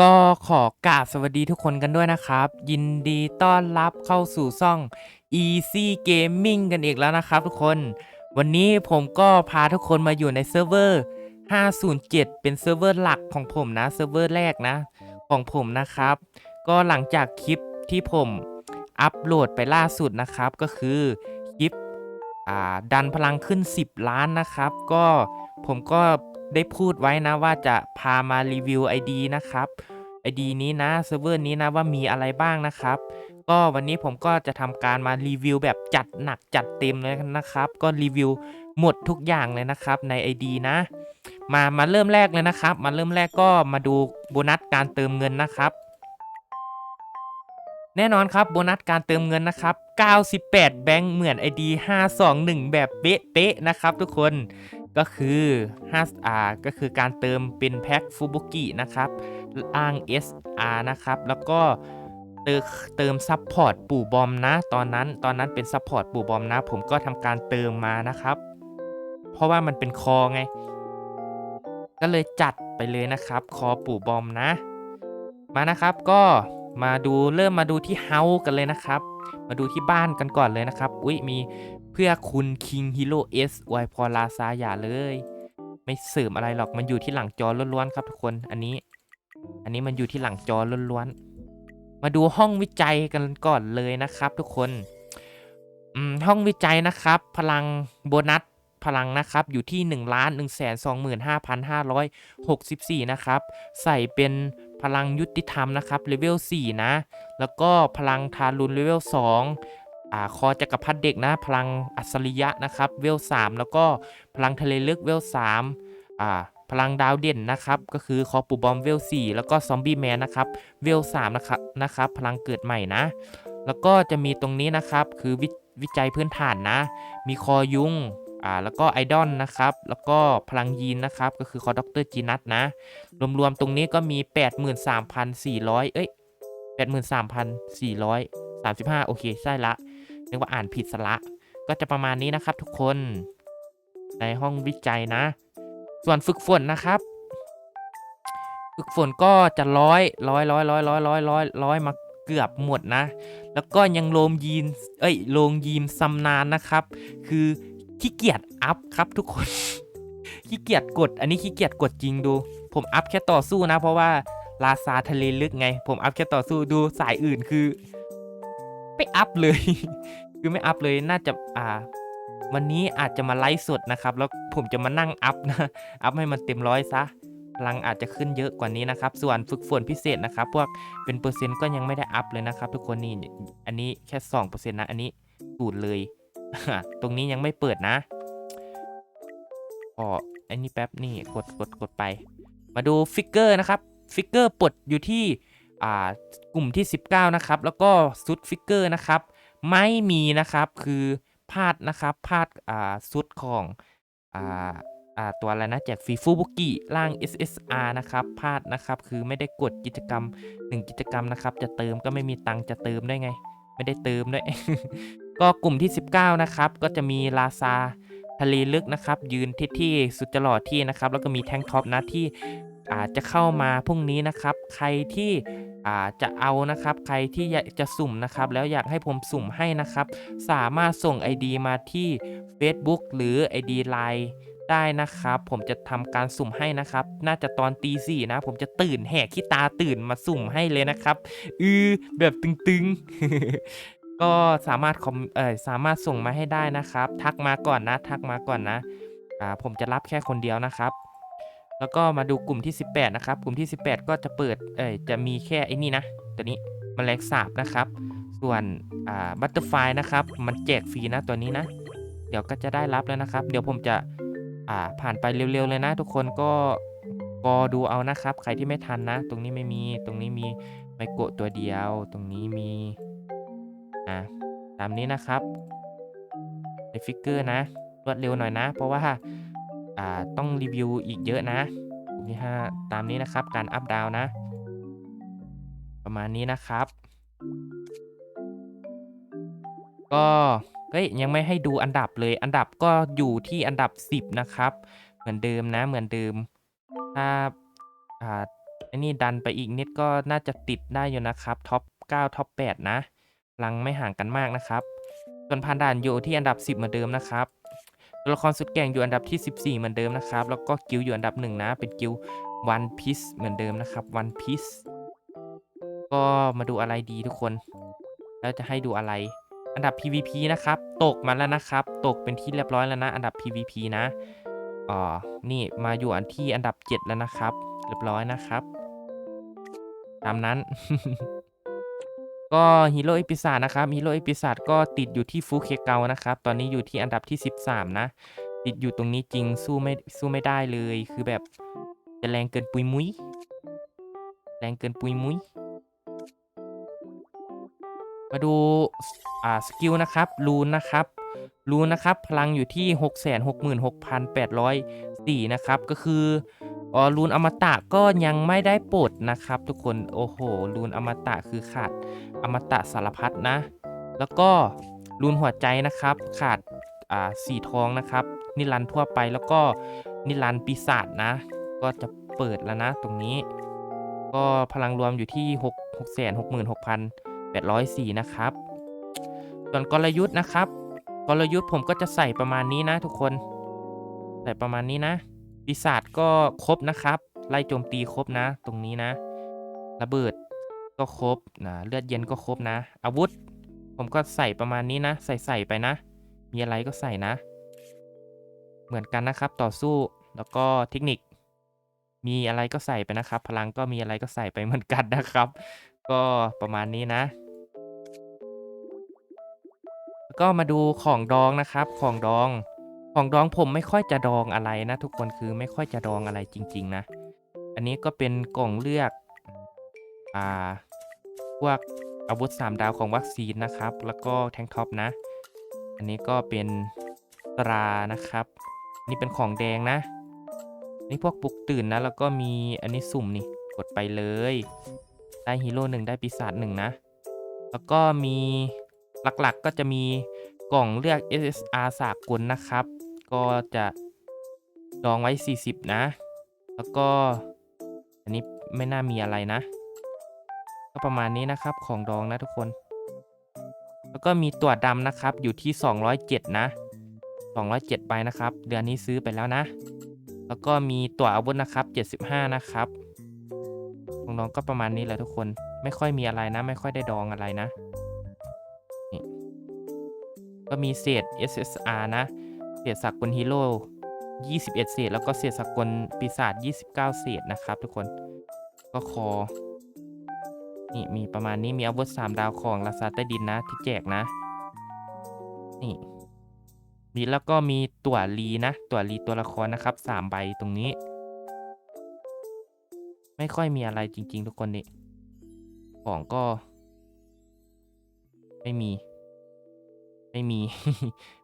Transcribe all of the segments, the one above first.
ก็ขอกราบสวัสดีทุกคนกันด้วยนะครับ ยินดีต้อนรับเข้าสู่ช่อง Easy Gaming กันอีกแล้วนะครับทุกคน วันนี้ผมก็พาทุกคนมาอยู่ในเซิร์ฟเวอร์ 507 เป็นเซิร์ฟเวอร์หลักของผมนะเซิร์ฟเวอร์แรกนะ ของผมนะครับ ก็หลังจากคลิปที่ผมอัปโหลดไปล่าสุดนะครับก็คือคลิปดันพลังขึ้น 10 ล้านนะครับ ก็ผมก็ ได้พูดไว้นะว่าจะพามารีวิว ID นะครับ ID นี้นะเซิร์ฟเวอร์นี้นะว่ามีอะไรบ้างนะครับ ก็วันนี้ผมก็จะทำการมารีวิวแบบจัดหนักจัดเต็มเลยนะครับ ก็รีวิวหมดทุกอย่างเลยนะครับใน ID นะ มามาเริ่มแรกเลยนะครับ มาเริ่มแรกก็มาดูโบนัสการเติมเงินนะครับแน่นอนครับโบนัสการเติมเงินนะครับ 98 แบงค์เหมือน ID 521 แบบเป๊ะๆนะครับทุกคน ก็คือ5อ่าก็คือการเติมเป็นแพ็คฟูบุกินะครับ อ้าง SR นะครับ แล้วก็เติมซัพพอร์ตปู่บอมนะ ตอนนั้นตอนนั้นเป็นซัพพอร์ตปู่บอมนะ ผมก็ทำการเติมมานะครับ เพราะว่ามันเป็นคอไง ก็เลยจัดไปเลยนะครับ คอปู่บอมนะ มานะครับก็มาดูเริ่มมาดูที่เฮากันเลยนะครับ มาดูที่บ้านกันก่อนเลยนะครับ อุ้ยมี พื่อคุณคิงฮีโร่เอสไวพอลาซาอย่าเลย ไม่เสริมอะไรหรอกมันอยู่ที่หลังจอล้วนๆครับทุกคนอันนี้ อันนี้มันอยู่ที่หลังจอล้วนๆมาดูห้องวิจัยกันก่อนเลยนะครับทุกคนห้องวิจัยนะครับ พลังโบนัสพลังนะครับอยู่ที่1นึ่งล้านหนึ่งแสนสองหมื่นห้าพันห้าร้อยหกสิบสี่นะครับ ใส่เป็นพลังยุติธรรมนะครับเลเวล4นะ แล้วก็พลังทารุณเลเวล2 อ่าคอจักรพรรดิเด็กนะพลังอัศริยะนะครับเวล3แล้วก็พลังทะเลลึกเวล3อ่าพลังดาวเด่นนะครับก็คือคอปูบอมเวล4แล้วก็ซอมบี้แมนนะครับเวล3นะครับนะครับพลังเกิดใหม่นะ แล้วก็จะมีตรงนี้นะครับคือวิวิจัยพื้นฐานนะ มีคอยุงอ่าแล้วก็ไอดอลนะครับแล้วก็พลังยีนนะครับก็คือคอด็อกเตอร์จีนัทนะรวมๆตรงนี้ก็มี 83,400 เอ้ย 83,435 โอเค ใช่ละ นึกว่าอ่านผิดสละ ก็จะประมาณนี้นะครับทุกคน ในห้องวิจัยนะ ส่วนฝึกฝนนะครับ ฝึกฝนก็จะร้อยร้อยร้อยร้อยร้อยร้อยร้อยร้อยมาเกือบหมดนะ แล้วก็ยังโลมยีนเอ้ยโลงยีมซำนานนะครับ คือขี้เกียจอัพครับทุกคนขี้เกียจกด อันนี้ขี้เกียจกดจริงดู ผมอัพแค่ต่อสู้นะ เพราะว่าลาซาทะเลลึกไง ผมอัพแค่ต่อสู้ดูสายอื่นคือ ไม่อัพเลย คือไม่อัพเลยน่าจะอ่า วันนี้อาจจะมาไลฟ์สดนะครับ แล้วผมจะมานั่งอัพนะ อัพให้มันเต็มร้อยซะพลังอาจจะขึ้นเยอะกว่านี้นะครับ ส่วนฝึกฝนพิเศษนะครับ พวกเป็นเปอร์เซ็นต์ก็ยังไม่ได้อัพเลยนะครับ ทุกคนนี่ อันนี้แค่สองเปอร์เซ็นนะ อันนี้สูตรเลย ตรงนี้ยังไม่เปิดนะอ๋ออันนี้แป๊บนี่กดกดกดไป มาดูฟิกเกอร์นะครับ ฟิกเกอร์ปลดอยู่ที่ กลุ่มที่ 19 นะครับ แล้วก็ซุดฟิกเกอร์นะครับ ไม่มีนะครับคือพลาดนะครับพลาดซุดของออตัวอะไรนะแจกฟรีฟูบุกิล่าง SSR นะครับพลาดนะครับคือไม่ได้กดกิจกรรม 1 กิจกรรมนะครับ จะเติมก็ไม่มีตังค์จะเติมได้ไง ไม่ได้เติมด้วย ก็กลุ่มที่ 19 นะครับ ก็จะมีลาซาทะเลลึกนะครับ ยืนที่ที่สุดจะหล่อที่นะครับ แล้วก็มีแทงท็อปนะที่อาจจะเข้ามาพรุ่งนี้นะครับ ใครที่ อาจะเอานะครับใครที่อยากจะสุ่มนะครับ แล้วอยากให้ผมสุ่มให้นะครับ สามารถส่ง ID มาที่ Facebook หรือ ID Line ได้นะครับ ผมจะทำการสุ่มให้นะครับ น่าจะตอนตีสี่นะ ผมจะตื่นแหกขี้ตาตื่นมาสุ่มให้เลยนะครับ อือแบบตึงๆ ก็สามารถคอมเออสามารถส่งมาให้ได้นะครับ ทักมาก่อนนะ ทักมาก่อนนะอ่าผมจะรับแค่คนเดียวนะครับ แล้วก็มาดูกลุ่มที่ 18 นะครับ กลุ่มที่ 18 ก็จะเปิด เอ่ยจะมีแค่ไอ้นี่นะ ตัวนี้มแมลงสาบนะครับ ส่วนอ่าบัตเตอร์ไฟนะครับ มันแจกฟรีนะตัวนี้นะ เดี๋ยวก็จะได้รับแล้วนะครับ เดี๋ยวผมจะอ่าผ่านไปเร็วๆเลยนะ ทุกคนก็กอดูเอานะครับ ใครที่ไม่ทันนะ ตรงนี้ไม่มี ตรงนี้มีไมโกะตัวเดียว ตรงนี้มี อ่าตามนี้นะครับในฟิกเกอร์นะ รวดเร็วหน่อยนะ เพราะว่าอ่า ต้องรีวิวอีกเยอะนะกลุ่มที่ห้าตามนี้นะครับการอัพดาวนะ ประมาณนี้นะครับ ก็เฮ้ยยังไม่ให้ดูอันดับเลย อันดับก็อยู่ที่อันดับ 10 นะครับ เหมือนเดิมนะเหมือนเดิม ถ้าอ่าอันนี้ดันไปอีกนิดก็น่าจะติดได้อยู่นะครับท็อป9ท็อป8นะพลังไม่ห่างกันมากนะครับ ส่วนพันด่านอยู่ที่อันดับ 10 เหมือนเดิมนะครับ ตัวละครสุดเก่งอยู่อันดับที่ 14 เหมือนเดิมนะครับ แล้วก็กิลอยู่อันดับหนึ่งนะ เป็นกิลวันพีซเหมือนเดิมนะครับวันพีซก็มาดูอะไรดีทุกคน แล้วจะให้ดูอะไร อันดับ PVP นะครับ ตกมาแล้วนะครับ ตกเป็นที่เรียบร้อยแล้วนะ อันดับ PVP นะอ๋อนี่มาอยู่อันที่อันดับ 7 แล้วนะครับ เรียบร้อยนะครับ ตามนั้น ก็ฮีโร่เอพิซานะครับฮีโร่เอพิซาก็ติดอยู่ที่ฟูเคเกานะครับ ตอนนี้อยู่ที่อันดับที่ 13 นะ ติดอยู่ตรงนี้จริงสู้ไม่สู้ไม่ได้เลย คือแบบจะแรงเกินปุยมุ้ย แรงเกินปุยมุ้ย มาดูอ่าสกิลนะครับรูนนะครับรูนนะครับ พลังอยู่ที่ 666,804 นะครับ ก็คือ อ๋อรูนอมตะก็ยังไม่ได้ปลดนะครับ ทุกคนโอ้โหรูนอมตะคือขาดอมตะสารพัดนะ แล้วก็รูนหัวใจนะครับ ขาดอ่าสีทองนะครับ นิรันท์ทั่วไปแล้วก็นิรันต์ปีศาจนะ ก็จะเปิดแล้วนะตรงนี้ ก็พลังรวมอยู่ที่ 6 6 6 6 804 นะครับ ส่วนกลยุทธ์นะครับ กลยุทธ์ผมก็จะใส่ประมาณนี้นะทุกคน ใส่ประมาณนี้นะ ปีศาจก็ครบนะครับ ไล่โจมตีครบนะ ตรงนี้นะ ระเบิดก็ครบนะเลือดเย็นก็ครบนะ อาวุธ ผมก็ใส่ประมาณนี้นะ ใส่ใส่ไปนะ มีอะไรก็ใส่นะ เหมือนกันนะครับต่อสู้แล้วก็เทคนิค มีอะไรก็ใส่ไปนะครับ พลังก็มีอะไรก็ใส่ไปเหมือนกันนะครับ ก็ประมาณนี้นะแล้วก็มาดูของดองนะครับ ของดอง ของดองผมไม่ค่อยจะดองอะไรนะ ทุกคนคือไม่ค่อยจะดองอะไรจริง ๆ นะ อันนี้ก็เป็นกล่องเลือกอ่าพวกอาวุธ 3 ดาวของวัคซีนนะครับ แล้วก็แทงท็อปนะ อันนี้ก็เป็นตรานะครับ นี่เป็นของแดงนะ นี่พวกปลุกตื่นนะ แล้วก็มีอันนี้สุ่มนี่กดไปเลย ได้ฮีโร่หนึ่งได้ปีศาจหนึ่งนะ แล้วก็มีหลักๆก็จะมีกล่องเลือก SSR สากลนะครับ ก็จะดองไว้ 40 นะ แล้วก็อันนี้ไม่น่ามีอะไรนะ ก็ประมาณนี้นะครับของดองนะทุกคน แล้วก็มีตัวดำนะครับอยู่ที่ 207 นะ 207ใบนะครับ เดือนนี้ซื้อไปแล้วนะ แล้วก็มีตัวอาวุธนะครับ 75 นะครับของน้องก็ประมาณนี้แหละทุกคนไม่ค่อยมีอะไรนะ ไม่ค่อยได้ดองอะไรนะนก็มีเศษ SSR นะ เศษสักลฮีโร่21 เศษ แล้วก็เศษสักลปีศาจ29 เศษนะครับ ทุกคนก็คอนี่มีประมาณนี้มีอาวุธ3ดาวของลาซาใต้ดินนะที่แจกนะนี่มีแล้วก็มีตั๋วรีนะตั๋วรีตัวละครนะครับ3ใบตรงนี้ ไม่ค่อยมีอะไรจริง ๆ ทุกคนนี่ของก็ ไม่มี ไม่มี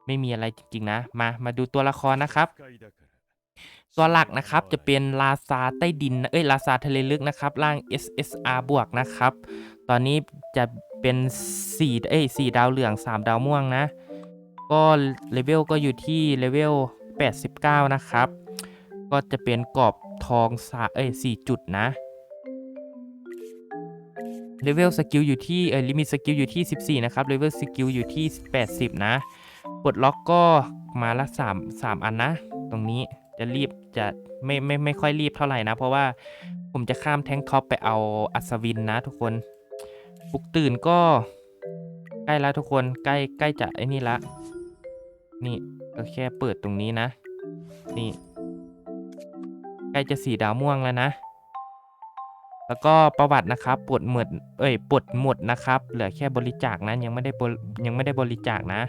ไม่มีอะไรจริงๆนะ มา มาดูตัวละครนะครับตัวหลักนะครับจะเป็นลาซาใต้ดินนะเอ้ยลาซาทะเลลึกนะครับร่าง SSR บวกนะครับ ตอนนี้จะเป็น4เอ้ย4ดาวเหลือง 3 ดาวม่วงนะ ก็เลเวลก็อยู่ที่เลเวล 89 นะครับ ก็จะเป็นกรอบทองสาเอ้ย4จุดนะ เลเวลสกิลอยู่ที่เอ่อลิมิตสกิลอยู่ที่ 14 นะครับเลเวลสกิลอยู่ที่ 80 นะปลดล็อกก็มาละ3 3อันนะ ตรงนี้จะรีบจะไม่ไม่ไม่ค่อยรีบเท่าไหร่นะ เพราะว่าผมจะข้ามแทงท็อปไปเอาอัศวินนะทุกคนปลุกตื่นก็ใกล้แล้วทุกคนใกล้ใกล้จะไอ้นี่ละนี่ก็แค่เปิดตรงนี้นะ นี่ ใกล้จะสีดาวม่วงแล้วนะ แล้วก็ประวัตินะครับปลดหมดเอ้ยปลดหมดนะครับ เหลือแค่บริจาคนะยังไม่ได้บริยังไม่ได้บริจาคนะ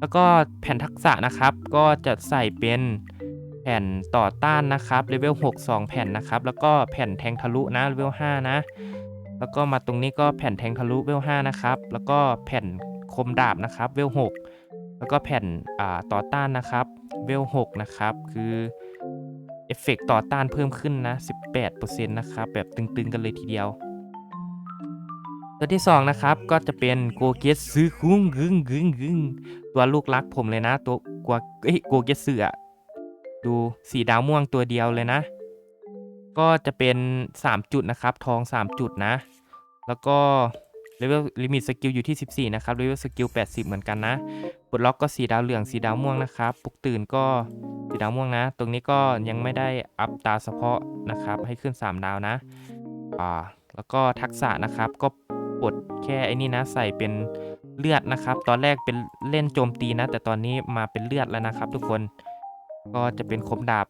แล้วก็แผ่นทักษะนะครับ ก็จะใส่เป็นแผ่นต่อต้านนะครับเลเวล6 2 แผ่นนะครับ แล้วก็แผ่นแทงทะลุนะเลเวล5นะ แล้วก็มาตรงนี้ก็แผ่นแทงทะลุเลเวล5นะครับ แล้วก็แผ่นคมดาบนะครับเลเวล6แล้วก็แผ่นอ่าต่อต้านนะครับเวล6นะครับ คือ เอฟเฟกต์ต่อต้านเพิ่มขึ้นนะ 18%นะครับ แบบตึงๆกันเลยทีเดียว ตัวที่ 2 นะครับ ก็จะเป็นโกเกสซึคุงกึงกึงกึงตัวลูกรักผมเลยนะ ตัวกัวเอ้ยโกเกสซึอดูสีดาวม่วงตัวเดียวเลยนะ ก็จะเป็น 3 จุดนะครับ ทอง 3 จุดนะ แล้วก็ เลเวลลิมิตสกิลอยู่ที่ 14 นะครับเลเวลสกิล 80 เหมือนกันนะปลดล็อกก็สีดาวเหลืองสีดาวม่วงนะครับปลุกตื่นก็สีดาวม่วงนะ ตรงนี้ก็ยังไม่ได้อัพตาเฉพาะนะครับ ให้ขึ้น 3 ดาวนะอ่าแล้วก็ทักษะนะครับก็ปลดแค่ไอ้นี่นะใส่เป็นเลือดนะครับ ตอนแรกเป็นเล่นโจมตีนะ แต่ตอนนี้มาเป็นเลือดแล้วนะครับ ทุกคนก็จะเป็นคมดาบ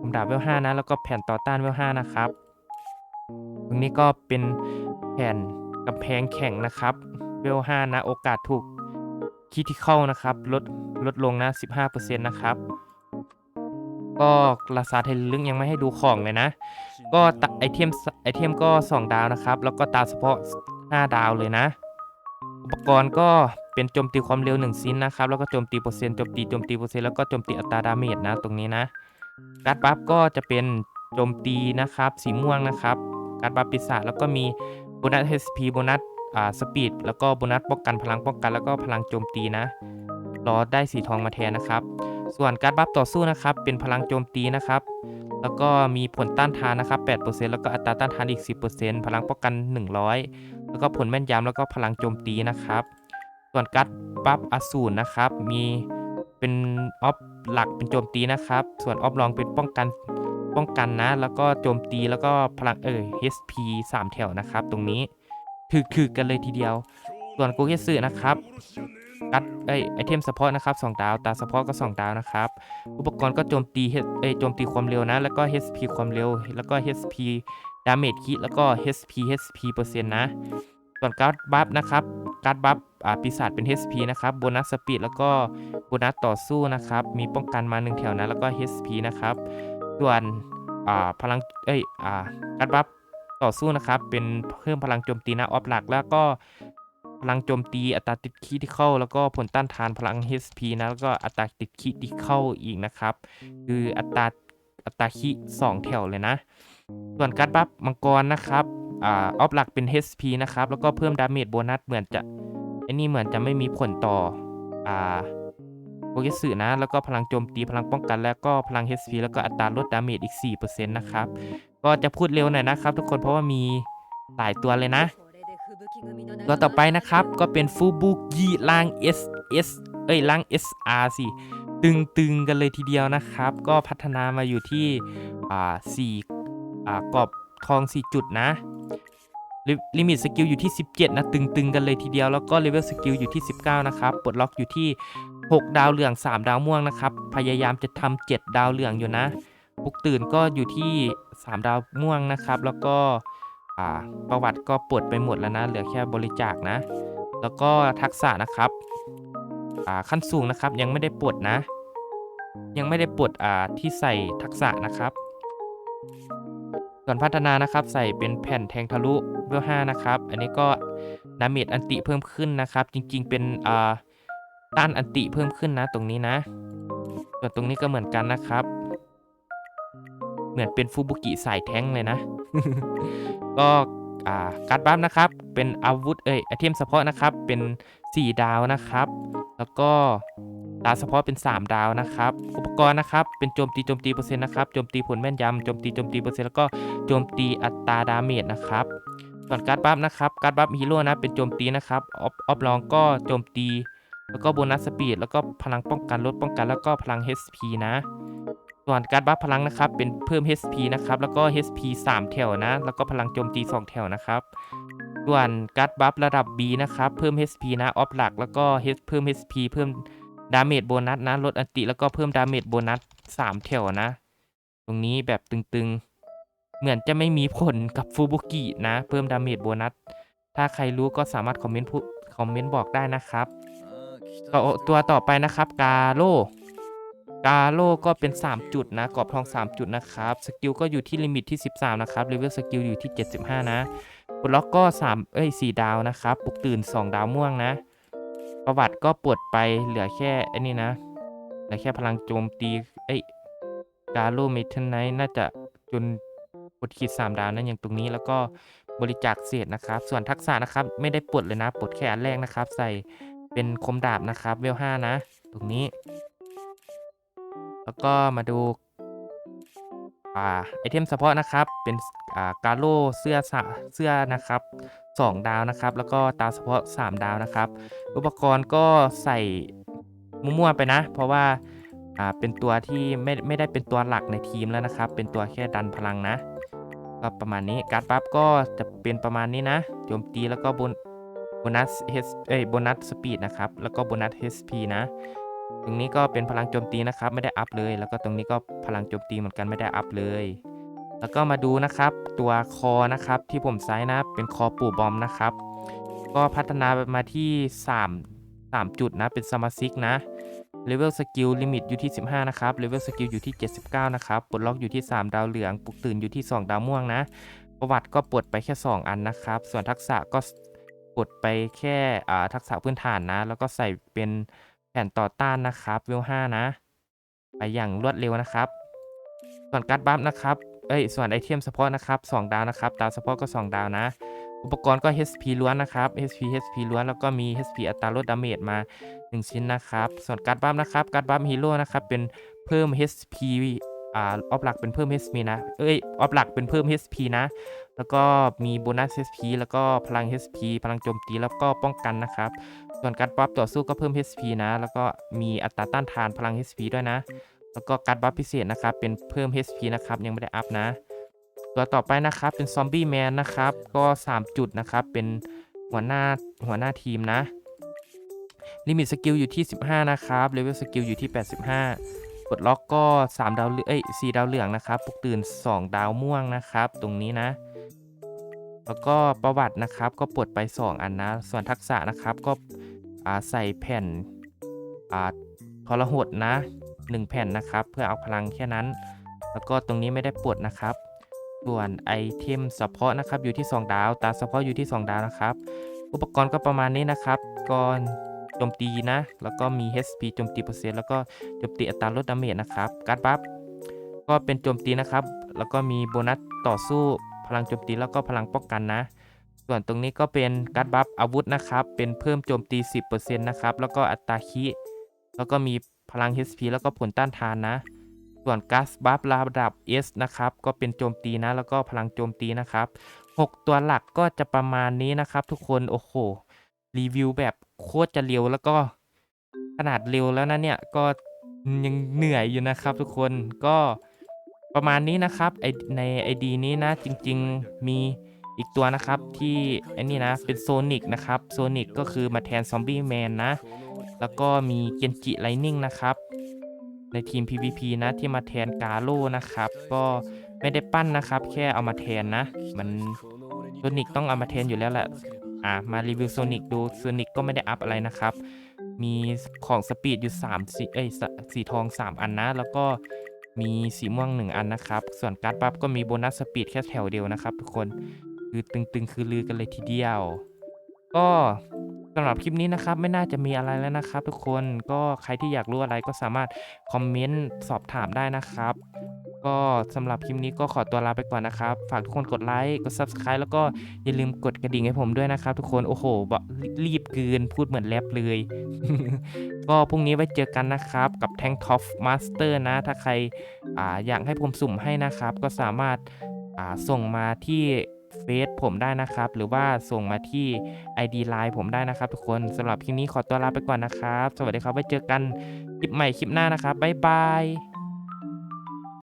คมดาบเวล5นะ แล้วก็แผ่นต่อต้านเวล5นะครับ ตรงนี้ก็เป็นแผ่น กำแพงแข็งนะครับเวล5นะโอกาสถูกคิดที่เข้านะครับลดลดลงนะ 15%นะครับ ก็ราซาเทลลึงยังไม่ให้ดูของเลยนะ ก็ตะไอเทมไอเทมก็ 2 ดาวนะครับ แล้วก็ตาเฉพาะ 5 ดาวเลยนะ อุปกรณ์ก็เป็นโจมตีความเร็ว 1 ชิ้นนะครับ แล้วก็โจมตีเปอร์เซ็นต์โจมตีโจมตีเปอร์เซ็นต์แล้วก็โจมตีอัตราดาเมจนะตรงนี้นะ การ์ดบัฟก็จะเป็นโจมตีนะครับ สีม่วงนะครับ การ์ดบัฟปีศาจแล้วก็มี โบนัส HP โบนัสอ่าสปีดแล้วก็โบนัสป้องกันพลังป้องกันแล้วก็พลังโจมตีนะรอได้สีทองมาแทนนะครับ ส่วนการบัฟต่อสู้นะครับเป็นพลังโจมตีนะครับ แล้วก็มีผลต้านทานนะครับ 8%แล้วก็อัตราต้านทานอีก 10%พลังป้องกัน 100 แล้วก็ผลแม่นยำแล้วก็พลังโจมตีนะครับ ส่วนการบัฟอสูรนะครับ มีเป็นออฟหลักเป็นโจมตีนะครับ ส่วนออฟรองเป็นป้องกัน ป้องกันนะ แล้วก็โจมตีแล้วก็พลังเออ HP 3 แถวนะครับ ตรงนี้ถึกๆกันเลยทีเดียว ส่วนโกเกสึนะครับกัดเอ้ยไอเทมเฉพาะนะครับ2ดาวตาเฉพาะก็2ดาวนะครับ อุปกรณ์ก็โจมตี H เอ้ยโจมตีความเร็วนะ แล้วก็ HP ความเร็ว แล้วก็ HP ดาเมจคิดแล้วก็ HP HP เปอร์เซ็นต์นะ ส่วนการ์ดบัฟนะครับการ์ดบัฟอ่าปีศาจเป็น HP นะครับโบนัสสปีดแล้วก็โบนัสต่อสู้นะครับ มีป้องกันมา1แถวนะแล้วก็ HP นะครับ ส่วนพลังเอ้ยอการ์ดบัฟต่อสู้นะครับ เป็นเพิ่มพลังโจมตีนะออฟหลัก แล้วก็พลังโจมตีอัตราติดคีที่เข้าแล้วก็ผลต้านทานพลัง HP นะแล้วก็อัตราติดคีที่เข้าอีกนะครับ คืออัตราอัตราคีสองแถวเลยนะ ส่วนการ์ดบัฟมังกรนะครับอออฟหลักเป็น HP นะครับ แล้วก็เพิ่มดาเมจโบนัสเหมือนจะไอ้นี่เหมือนจะไม่มีผลต่ออ่า โปรเกสึนะ แล้วก็พลังโจมตีพลังป้องกัน แล้วก็พลัง HP แล้วก็อัตราลดดาเมจอีก 4%นะครับ ก็จะพูดเร็วหน่อยนะครับทุกคนเพราะว่ามีหลายตัวเลยนะตัวต่อไปนะครับก็เป็นฟูบุกิล่าง S S เอ้ยล่าง SR สิตึงตึงๆกันเลยทีเดียวนะครับ ก็พัฒนามาอยู่ที่อ่าสี่อ่ากรอบทอง 4 จุดนะ ลิมิตสกิลอยู่ที่ 17 นะตึงตึงๆ กันเลยทีเดียว แล้วก็เลเวลสกิลอยู่ที่ 19 นะครับปลดล็อกอยู่ที่ 6 ดาวเหลือง 3 ดาวม่วงนะครับ พยายามจะทำ7ดาวเหลืองอยู่นะปุกตื่นก็อยู่ที่ 3 ดาวม่วงนะครับ แล้วก็อ่าประวัติก็ปลดไปหมดแล้วนะ เหลือแค่บริจาคนะ แล้วก็ทักษะนะครับอ่าขั้นสูงนะครับยังไม่ได้ปลดนะ ยังไม่ได้ปลดอ่าที่ใส่ทักษะนะครับ ส่วนพัฒนานะครับใส่เป็นแผ่นแทงทะลุเวล5นะครับ อันนี้ก็ดาเมจอันติเพิ่มขึ้นนะครับ จริงๆเป็นอ่าต้านอันติเพิ่มขึ้นนะตรงนี้นะ ส่วนตรงนี้ก็เหมือนกันนะครับ เหมือนเป็นฟูบุกิสายแท้งเลยนะ ก็อ่าการ์ดบัฟนะครับ เป็นอาวุธเอ้ยไอเทมเฉพาะนะครับ เป็น 4 ดาวนะครับ แล้วก็ ดาวเฉพาะเป็น 3 ดาวนะครับ อุปกรณ์นะครับ เป็นโจมตีโจมตีเปอร์เซ็นต์นะครับ โจมตีผลแม่นยำ โจมตีโจมตีเปอร์เซ็นต์แล้วก็โจมตีอัตราดาเมจนะครับ ส่วนการ์ดบัฟนะครับ การ์ดบัฟฮีโร่นะ เป็นโจมตีนะครับออฟออฟลองก็โจมตี แล้วก็โบนัสสปีด แล้วก็พลังป้องกันลดป้องกัน แล้วก็พลัง HP นะ ส่วนการ์ดบัฟพลังนะครับ เป็นเพิ่ม HP นะครับ แล้วก็ HP 3 แถวนะ แล้วก็พลังโจมตี 2 แถวนะครับส่วนการ์ดบัฟระดับ B นะครับ เพิ่ม HP นะ ออฟหลัก แล้วก็เพิ่ม HP เพิ่ม ดาเมจโบนัสนะลดอันติแล้วก็เพิ่มดาเมจโบนัส3แถวนะ ตรงนี้แบบตึงๆ เหมือนจะไม่มีผลกับฟูบุกินะ เพิ่มดาเมจโบนัส ถ้าใครรู้ก็สามารถคอมเมนต์พูคอมเมนต์บอกได้นะครับต่อตัวต่อไปนะครับกาโลกาโลก็เป็น 3 จุดนะกรอบทอง 3 จุดนะครับ สกิลก็อยู่ที่ลิมิตที่ 13 นะครับเลเวลสกิลอยู่ที่ 75 นะปลดล็อกก็3เอ้ย4ดาวนะครับปลุกตื่น 2 ดาวม่วงนะ ประวัติก็ปลดไปเหลือแค่ไอ้นี่นะเหลือแค่พลังโจมตีเอ้กาโลเมทันไนน่าจะจนปลดขีด3ดาวนั่นอย่างตรงนี้แล้วก็บริจาคเศษนะครับ ส่วนทักษะนะครับไม่ได้ปลดเลยนะปลดแค่อันแรกนะครับ ใส่เป็นคมดาบนะครับเวล5นะ ตรงนี้ แล้วก็มาดูอไอเทมเฉพาะนะครับเป็นอ่ากาโลเสื้อเสื้อนะครับ 2 ดาวนะครับ แล้วก็ตาเฉพาะ 3 ดาวนะครับ อุปกรณ์ก็ใส่มั่วๆไปนะ เพราะว่าอ่าเป็นตัวที่ไม่ไม่ได้เป็นตัวหลักในทีมแล้วนะครับ เป็นตัวแค่ดันพลังนะ ก็ประมาณนี้การ์ดบัฟก็จะเป็นประมาณนี้นะโจมตีแล้วก็บนโบนัสเฮสเอ้ยโบนัสสปีดนะครับ แล้วก็โบนัส HP นะ ตรงนี้ก็เป็นพลังโจมตีนะครับ ไม่ได้อัพเลย แล้วก็ตรงนี้ก็พลังโจมตีเหมือนกันไม่ได้อัพเลย แล้วก็มาดูนะครับตัวคอนะครับที่ผมใช้นะเป็นคอปู่บอมนะครับ ก็พัฒนามาที่ 3 3 จุดนะเป็นสมาชิกนะเลเวลสกิลลิมิตอยู่ที่ 15 นะครับเลเวลสกิลอยู่ที่ 79 นะครับปลดล็อกอยู่ที่ 3 ดาวเหลืองปลุกตื่นอยู่ที่ 2 ดาวม่วงนะ ประวัติก็ปลดไปแค่ 2 อันนะครับ ส่วนทักษะก็ปลดไปแค่ทักษะพื้นฐานนะ แล้วก็ใส่เป็นแผ่นต่อต้านนะครับเวล5นะ ไปอย่างรวดเร็วนะครับ ส่วนการ์ดบัฟนะครับ เอ้ยส่วนไอเทมเฉพาะนะครับ2ดาวนะครับดาวเฉพาะก็ 2 ดาวนะ อุปกรณ์ก็ HP ล้วนนะครับ HP HP ล้วนแล้วก็มี HP อัตราลดดาเมจมา 1 ชิ้นนะครับ ส่วนการ์ดบัฟนะครับการ์ดบัฟฮีโร่นะครับเป็นเพิ่ม HP อ่าออฟหลักเป็นเพิ่ม HP นะ เอ้ยออฟหลักเป็นเพิ่ม HP นะ แล้วก็มีโบนัส HP แล้วก็พลัง HP พลังโจมตีแล้วก็ป้องกันนะครับ ส่วนการบัฟต่อสู้ก็เพิ่ม HP นะ แล้วก็มีอัตราต้านทานพลัง HP ด้วยนะ แล้วก็การบัฟพิเศษนะครับเป็นเพิ่ม HP นะครับยังไม่ได้อัพนะตัวต่อไปนะครับเป็นซอมบี้แมนนะครับก็ 3 จุดนะครับเป็นหัวหน้าหัวหน้าทีมนะลิมิตสกิลอยู่ที่ 15 นะครับเลเวลสกิลอยู่ที่ 85กดล็อกก็ 3 ดาวเอ้ย4ดาวเหลืองนะครับปลุกตื่น 2 ดาวม่วงนะครับ ตรงนี้นะ แล้วก็ประวัตินะครับก็ปลดไป 2 อันนะ ส่วนทักษะนะครับก็ใส่แผ่นอ่าทรหดนะ 1 แผ่นนะครับ เพื่อเอาพลังแค่นั้น แล้วก็ตรงนี้ไม่ได้ปลดนะครับ ส่วนไอเทมเฉพาะนะครับอยู่ที่ 2 ดาว ตาเฉพาะอยู่ที่ 2 ดาวนะครับ อุปกรณ์ก็ประมาณนี้นะครับก่อนโจมตีนะ แล้วก็มี HP โจมตีเปอร์เซ็นต์แล้วก็โจมตีอัตราลดดาเมจนะครับ การ์ดบัฟก็เป็นโจมตีนะครับ แล้วก็มีโบนัสต่อสู้พลังโจมตีแล้วก็พลังป้องกันนะ ส่วนตรงนี้ก็เป็นการ์ดบัฟอาวุธนะครับ เป็นเพิ่มโจมตี 10%นะครับ แล้วก็อัตราคิแล้วก็มี พลัง HP แล้วก็ผลต้านทานนะ ส่วนกัสบัฟระดับ S นะครับ ก็เป็นโจมตีนะ แล้วก็พลังโจมตีนะครับ 6 ตัวหลักก็จะประมาณนี้นะครับ ทุกคนโอ้โหรีวิวแบบโคตรจะเร็วแล้วก็ขนาดเร็วแล้วนะเนี่ยก็ยังเหนื่อยอยู่นะครับทุกคนก็ประมาณนี้นะครับในไอใน ID นี้นะจริง ๆมีอีกตัวนะครับที่ไอ้นี่นะเป็นโซนิกนะครับโซนิกก็คือมาแทนซอมบี้แมนนะ แล้วก็มีเกนจิไลนิ่งนะครับ ในทีม PVP นะที่มาแทนกาโลนะครับ ก็ไม่ได้ปั้นนะครับ แค่เอามาแทนนะ มันโซนิกต้องเอามาแทนอยู่แล้วแหละอ่ามารีวิวโซนิกดูโซนิกก็ไม่ได้อัพอะไรนะครับ มีของสปีดอยู่3สีเอ้ยสสีทอง 3 อันนะ แล้วก็มีสีม่วง 1 อันนะครับ ส่วนการ์ดบัฟก็มีโบนัสสปีดแค่แถวเดียวนะครับ ทุกคนคือตึงๆคือลือกันเลยทีเดียว ก็ สำหรับคลิปนี้นะครับไม่น่าจะมีอะไรแล้วนะครับ ทุกคนก็ใครที่อยากรู้อะไรก็สามารถคอมเมนต์สอบถามได้นะครับ ก็สำหรับคลิปนี้ก็ขอตัวลาไปก่อนนะครับ ฝากทุกคนกดไลค์กด Subscribe แล้วก็อย่าลืมกดกระดิ่งให้ผมด้วยนะครับ ทุกคนโอ้โหบรีบเกินพูดเหมือนแรปเลย ก็พรุ่งนี้ไว้เจอกันนะครับ กับแทงท็อปมาสเตอร์นะ ถ้าใครออยากให้ผมสุ่มให้นะครับ ก็สามารถส่งมาที่ เฟซผมได้นะครับ หรือว่าส่งมาที่ ID Line ผมได้นะครับ ทุกคนสำหรับคลิปนี้ขอตัวลาไปก่อนนะครับ สวัสดีครับไว้เจอกันคลิปใหม่คลิปหน้านะครับบ๊ายบาย